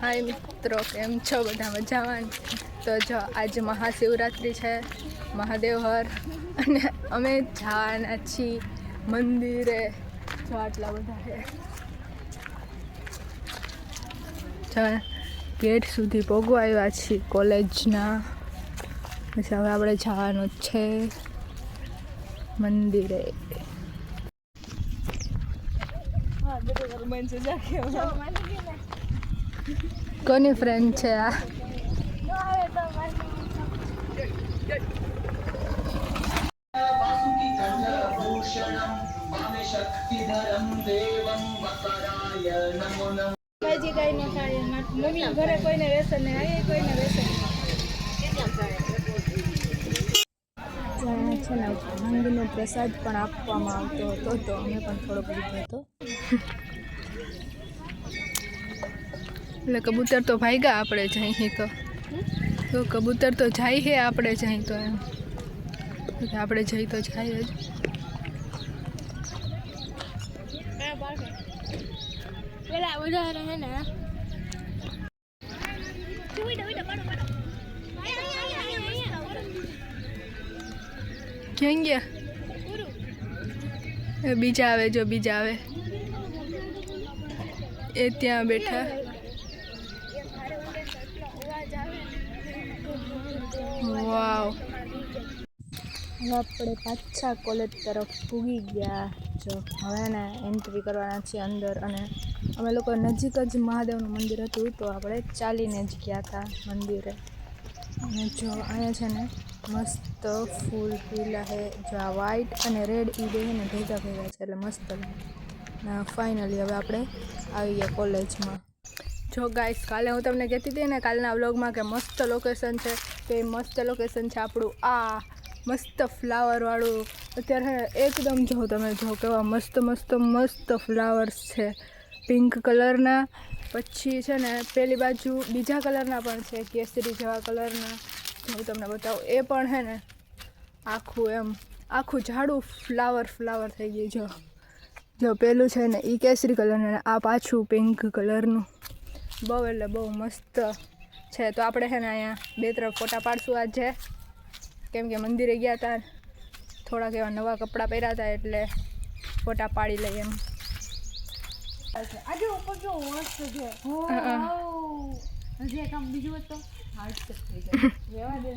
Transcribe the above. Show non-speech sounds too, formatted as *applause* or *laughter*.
હાય મિત્રો, કેમ છો? બધા મજામાં? તો જો, આજે મહાશિવરાત્રિ છે, મહાદેવ હર, અને અમે જવાના છીએ મંદિરે. જો, આટલા બધા છે. ગેટ સુધી આવ્યા છીએ કોલેજના. પછી હવે આપણે જવાનું છે મંદિરે. કોની ફ્રેન્ડ છે આ? કાળજી કઈ ન થાય મમ્મી ઘરે કોઈને રહેશે ને અહીંયા કોઈને રહેશે ત્યાં છે ને ભાંગનો પ્રસાદ પણ આપવામાં આવતો હતો. તો અમે પણ થોડોક બધો હતો. એટલે કબૂતર તો ભાગ્યા આપણે જઈ તો. તો કબૂતર તો જાય છે આપણે જઈ તો. એમ એટલે આપણે જઈ તો જાય જ. પેલા વધારે હે ને ક્યાં ગયા? એ બીજા આવે, જો બીજા આવે. એ ત્યાં બેઠા. હવે આપણે પાછા કોલેજ તરફ પૂગી ગયા. જો, હવે ને એન્ટ્રી કરવાના છીએ અંદર અને અમે લોકો નજીક જ મહાદેવનું મંદિર હતું તો આપણે ચાલીને જ ગયા હતા મંદિરે. અને જો, અહીંયા છે ને મસ્ત ફૂલ પીલા છે જો આ વ્હાઈટ અને રેડ એ બે ને ભેગા ભેગા છે એટલે મસ્ત ફાઇનલી હવે આપણે આવી ગયા કોલેજમાં. જો ગાઈસ કાલે હું તમને કહેતી હતી ને કાલના વ્લોગમાં કે મસ્ત લોકેશન છે એ મસ્ત લોકેશન છે આપણું આ મસ્ત ફ્લાવરવાળું અત્યારે એકદમ જો તમે જો કેવા મસ્ત મસ્ત મસ્ત ફ્લાવર્સ છે. પિંક કલરના પછી છે ને પેલી બાજુ બીજા કલરના પણ છે, કેસરી જેવા કલરના હું તમને બતાવું, એ પણ છે ને આખું એમ, આખું ઝાડું ફ્લાવર ફ્લાવર થઈ ગયું જો જો પેલું છે ને એ કેસરી કલરનું અને આ પાછું પિંક કલરનું બહુ એટલે બહુ મસ્ત છે. તો આપણે છે ને અહીંયા બે, ત્રણ ફોટા પાડશું આજે. કેમ કે મંદિરે ગયા હતા થોડાક એવા નવા કપડાં પહેર્યા હતા એટલે ફોટા પાડી લઈએ એમ. આજે ઉપર જો મસ્ત છે. હજી એક આમ બીજું *laughs* હતું રેવા દે.